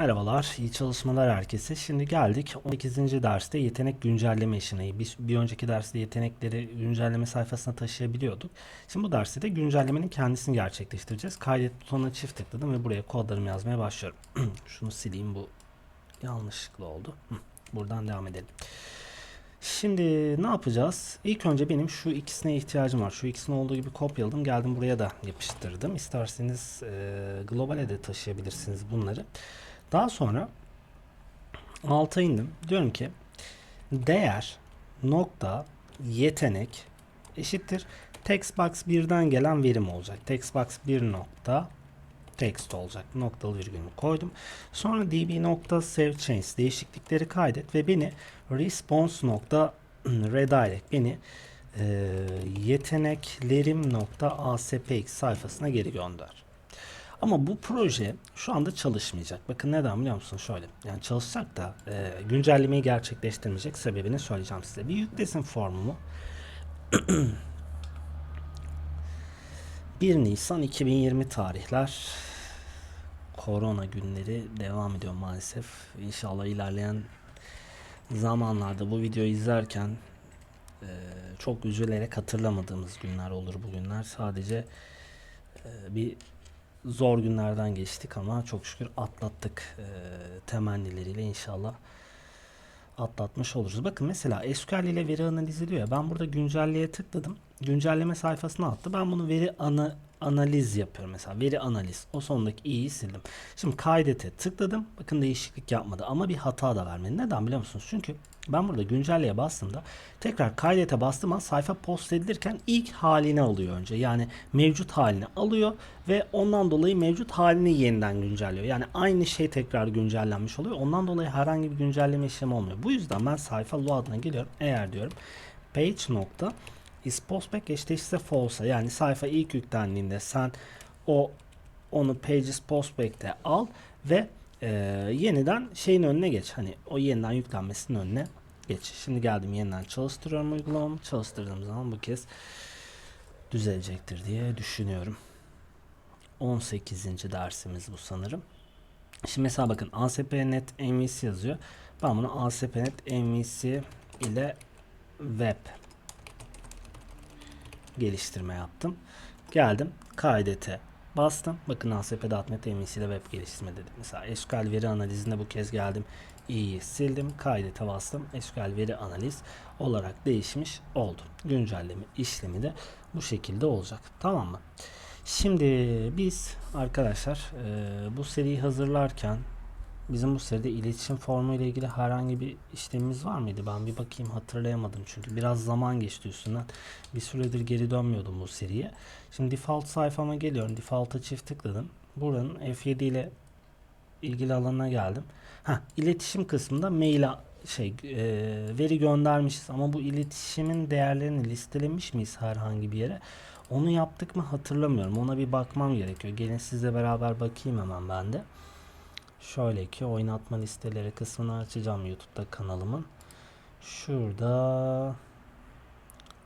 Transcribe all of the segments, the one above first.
Merhabalar, iyi çalışmalar herkese. Şimdi geldik 18. derste yetenek güncelleme işine. Bir, bir önceki derste yetenekleri güncelleme sayfasına taşıyabiliyorduk. Şimdi bu derste de güncellemenin kendisini gerçekleştireceğiz. Kaydet butonuna çift tıkladım ve buraya kodlarımı yazmaya başlıyorum. Şunu sileyim bu yanlışlıkla oldu. Buradan devam edelim. Şimdi ne yapacağız? İlk önce benim şu ikisine ihtiyacım var. Şu ikisinin olduğu gibi kopyaladım. Geldim buraya da yapıştırdım. İsterseniz e, globale de taşıyabilirsiniz bunları. Daha sonra alta indim. Diyorum ki değer nokta yetenek eşittir textbox 1'den gelen verim olacak. Textbox 1 nokta text olacak. Noktalı virgülümü koydum. Sonra db nokta save change değişiklikleri kaydet ve beni response nokta redirect beni e, yeteneklerim nokta aspx sayfasına geri gönder. Ama bu proje şu anda çalışmayacak. Bakın neden biliyor musun? Şöyle. Yani çalışacak da e, güncellemeyi gerçekleştirmeyecek. Sebebini söyleyeceğim size. Bir yüklesin formumu. 1 Nisan 2020 tarihler. Korona günleri devam ediyor maalesef. İnşallah ilerleyen zamanlarda bu videoyu izlerken e, çok üzülerek hatırlamadığımız günler olur bu günler. Sadece e, bir zor günlerden geçtik ama çok şükür atlattık e, temennileriyle inşallah atlatmış oluruz. Bakın mesela SQL ile veri analizi diyor ya ben burada güncelleye tıkladım. Güncelleme sayfasına attı. Ben bunu veri ana, analiz yapıyorum mesela. Veri analiz. O sondaki i'yi sildim. Şimdi kaydete tıkladım. Bakın değişiklik yapmadı ama bir hata da vermedi. Neden biliyor musunuz? Çünkü ben burada güncelleye bastığımda tekrar kaydete bastığım an sayfa post edilirken ilk haline alıyor önce. Yani mevcut halini alıyor ve ondan dolayı mevcut halini yeniden güncelliyor. Yani aynı şey tekrar güncellenmiş oluyor. Ondan dolayı herhangi bir güncelleme işlemi olmuyor. Bu yüzden ben sayfa load'ına geliyorum. Eğer diyorum page nokta is postback eşdeğişse false yani sayfa ilk yüklendiğinde sen o onu pages postback'te al ve e, yeniden şeyin önüne geç. Hani o yeniden yüklenmesinin önüne geç. Şimdi geldim yeniden çalıştırıyorum uygulamamı. Çalıştırdığım zaman bu kez düzelecektir diye düşünüyorum. 18. dersimiz bu sanırım. Şimdi mesela bakın ASP.NET MVC yazıyor. Ben bunu ASP.NET MVC ile web geliştirme yaptım. Geldim kaydete bastım. Bakın ASP.NET MVC ile web geliştirme dedim. Mesela SQL veri analizinde bu kez geldim. i'yi sildim. Kaydete bastım. SQL veri analiz olarak değişmiş oldu. Güncelleme işlemi de bu şekilde olacak. Tamam mı? Şimdi biz arkadaşlar bu seriyi hazırlarken bizim bu seride iletişim formu ile ilgili herhangi bir işlemimiz var mıydı? Ben bir bakayım hatırlayamadım çünkü biraz zaman geçti üstünden. Bir süredir geri dönmüyordum bu seriye. Şimdi default sayfama geliyorum. Default'a çift tıkladım. Buranın F7 ile ilgili alanına geldim. Ha, iletişim kısmında mail şey e, veri göndermişiz ama bu iletişimin değerlerini listelemiş miyiz herhangi bir yere? Onu yaptık mı hatırlamıyorum. Ona bir bakmam gerekiyor. Gelin sizle beraber bakayım hemen ben de. Şöyle ki oynatma listeleri kısmını açacağım YouTube'da kanalımın. Şurada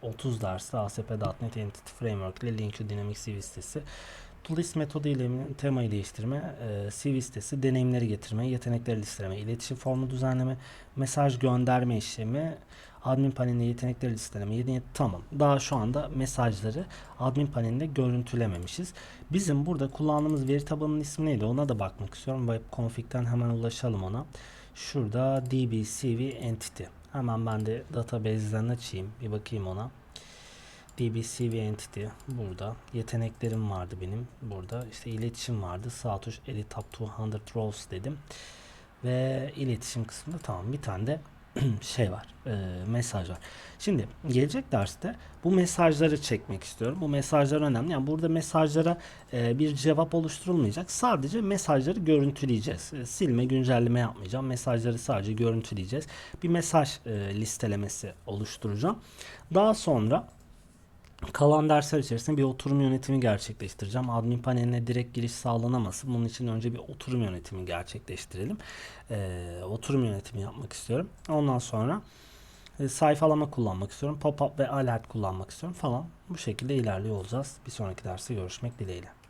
30 derste ASP.NET Entity Framework ile Linkü Dynamics CV sitesi. Toolist metodu ile temayı değiştirme, e, CV sitesi, deneyimleri getirme, yetenekleri listeleme, iletişim formu düzenleme, mesaj gönderme işlemi, admin panelinde yetenekleri listeleme, yeni tamam. Daha şu anda mesajları admin panelinde görüntülememişiz. Bizim burada kullandığımız veri tabanının ismi neydi? Ona da bakmak istiyorum. Web config'ten hemen ulaşalım ona. Şurada dbcv entity. Hemen ben de database'den açayım. Bir bakayım ona. DBCV Entity burada. Yeteneklerim vardı benim. Burada işte iletişim vardı. Sağ tuş Edit Up to 100 Rows dedim. Ve iletişim kısmında tamam bir tane de şey var. E, mesaj var. Şimdi gelecek derste bu mesajları çekmek istiyorum. Bu mesajlar önemli. Yani burada mesajlara e, bir cevap oluşturulmayacak. Sadece mesajları görüntüleyeceğiz. E, silme, güncelleme yapmayacağım. Mesajları sadece görüntüleyeceğiz. Bir mesaj e, listelemesi oluşturacağım. Daha sonra Kalan dersler içerisinde bir oturum yönetimi gerçekleştireceğim. Admin paneline direkt giriş sağlanamasın. Bunun için önce bir oturum yönetimi gerçekleştirelim. Ee, oturum yönetimi yapmak istiyorum. Ondan sonra e, sayfalama kullanmak istiyorum. Pop-up ve alert kullanmak istiyorum falan. Bu şekilde ilerliyor olacağız. Bir sonraki derste görüşmek dileğiyle.